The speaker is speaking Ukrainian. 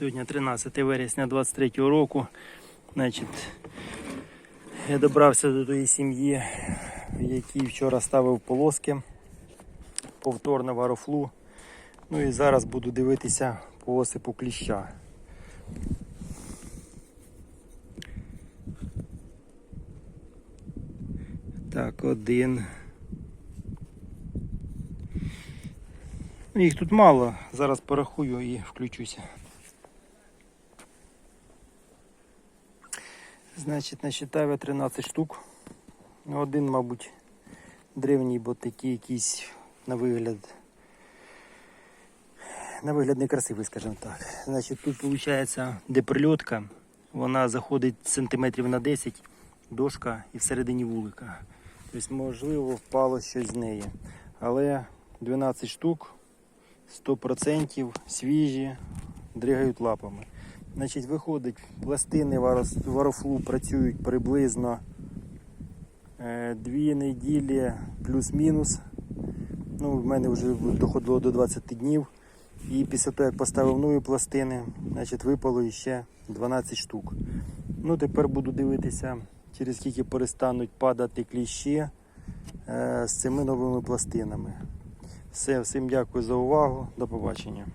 Сьогодні 13 вересня 23 року. Значить, я добрався до тої сім'ї, в якій вчора ставив полоски. Повторно варофлу. Ну і зараз буду дивитися по осипу кліща. Так, один. Ну, Їх тут мало. Зараз порахую і включуся. Значить, насчитав я 13 штук. Ну, Один, мабуть, древній, бо такий якийсь на вигляд. На вигляд некрасивий, скажімо так. Значить, тут виходить, де прильотка, вона заходить сантиметрів на 10, дошка і всередині вулика. Тобто, можливо, впало щось з неї. Але 12 штук, 100% свіжі, дригають лапами. Значить, виходить, пластини варофлу працюють приблизно е, дві неділі плюс-мінус. Ну, в мене вже доходило до 20 днів. І після того, як поставив нові пластини, значить, випало ще 12 штук. Ну, тепер буду дивитися, через скільки перестануть падати кліщі е, з цими новими пластинами. Все, всім дякую за увагу. До побачення.